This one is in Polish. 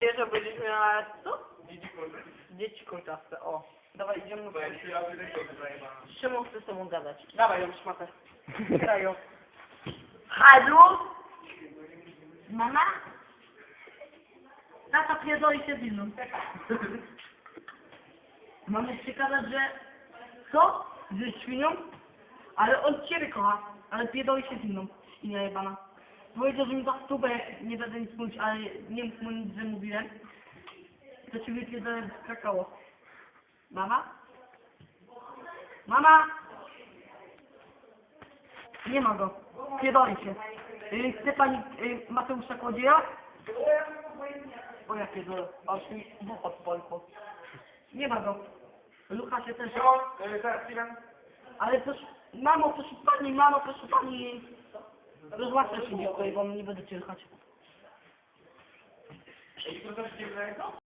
Jeszcze będziesz miała co? Dzieci kultaste, o. Dawaj, idziemy zajebana. Szymon chce z tobą gadać. Dawaj ją szmatę. Graj ją. Halo? Mama? Tata pierdoli się z inną. Mamy przekazać, że... Co? Że świnią? Ale on ciebie kocha. Ale pierdoli się z inną. Świnia jebana. Powiedział, że mi da stubę, jak nie będę nic mówić, ale nie mów mu nic, że mówiłem. To ciebie pierdolę skakało. Mama? Mama! Nie ma go. Pierdoli się. Y, Chce pani y, Mateusza Kłodzieja? O ja pierdolę. Aż mi duch odpalił. Nie ma go. Lucha się też. Zaraz chwilę. Ale proszę, mamo, proszę pani, mamo, proszę pani. Rozłączę się dziękuję, bo nie będę cię dziwnego?